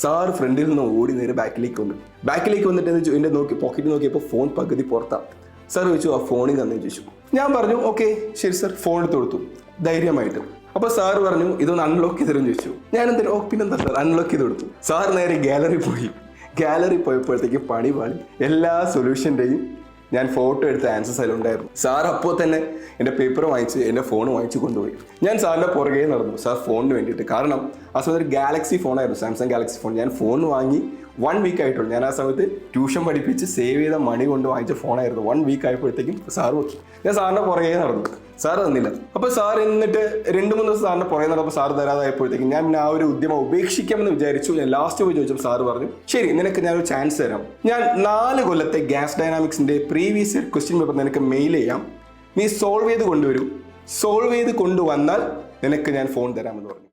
Sir ഫ്രണ്ടിൽ നിന്ന് ഓടി നേരെ ബാക്കിലേക്ക് വന്നു. ബാക്കിലേക്ക് വന്നിട്ട് എന്ന് എന്റെ നോക്കി പോക്കറ്റ് നോക്കിയപ്പോൾ ഫോൺ പകുതി പുറത്താണ് സാർ ചോദിച്ചു ആ ഫോണിൽ തന്നെ ചോദിച്ചു. ഞാൻ പറഞ്ഞു ഓക്കെ ശരി സാർ ഫോൺ എടുത്ത് കൊടുത്തു. ധൈര്യമായിട്ട്. അപ്പൊ സാർ പറഞ്ഞു ഇതൊന്ന് അൺലോക്ക് ചെയ്തരും ചോദിച്ചു. ഞാൻ എന്തിനാ? ഓ പിന്നെന്താ സാർ അൺലോക്ക് ചെയ്ത് കൊടുത്തു. സാർ നേരെ ഗാലറി പോയി. ഗാലറി പോയപ്പോഴത്തേക്ക് പണി പാളി. എല്ലാ സൊല്യൂഷന്റെയും ഞാൻ ഫോട്ടോ എടുത്ത ആൻസർ അതിലുണ്ടായിരുന്നു സാർ അപ്പോൾ തന്നെ എന്റെ പേപ്പർ വാങ്ങിച്ച് എന്റെ ഫോൺ വാങ്ങിച്ച് കൊണ്ടുപോയി. ഞാൻ സാറിന്റെ പുറകെ നടന്നു. സാർ ഫോണിന് വേണ്ടിയിട്ട്. കാരണം ആ സമയത്ത് ഒരു ഗാലക്സി ഫോണായിരുന്നു സാംസങ് ഗാലക്സി ഫോൺ ഞാൻ ഫോൺ വാങ്ങി വൺ വീക്ക് ആയിട്ടുള്ളൂ. ഞാൻ ആ സമയത്ത് ട്യൂഷൻ പഠിപ്പിച്ച് സേവ് ചെയ്ത മണി കൊണ്ട് വാങ്ങിച്ച ഫോണായിരുന്നു വൺ വീക്ക് ആയപ്പോഴത്തേക്കും സാർ നോക്കി. ഞാൻ സാറിന്റെ പുറകെ നടന്നു. സാർ തന്നില്ല. അപ്പോൾ സാർ എന്നിട്ട് രണ്ട് മൂന്ന് ദിവസം സാറിന്റെ പുറകെ നടന്നപ്പോൾ സാർ തരാതായപ്പോഴത്തേക്കും ഞാൻ ആ ഒരു ഉദ്യമം ഉപേക്ഷിക്കാമെന്ന് വിചാരിച്ചു. ഞാൻ ലാസ്റ്റ് പോയി ചോദിച്ചപ്പോൾ സാർ പറഞ്ഞു ശരി നിനക്ക് ഞാൻ ഒരു ചാൻസ് തരാം. ഞാൻ നാല് കൊല്ലത്തെ ഗ്യാസ് ഡൈനാമിക്സിന്റെ പ്രീവിയസ് ഇയർ ക്വസ്റ്റ്യൻ പേപ്പർ നിനക്ക് മെയിൽ ചെയ്യാം. നീ സോൾവ് ചെയ്ത് കൊണ്ടുവരൂ. സോൾവ് ചെയ്ത് കൊണ്ടുവന്നാൽ നിനക്ക് ഞാൻ ഫോൺ തരാമെന്ന് പറഞ്ഞു.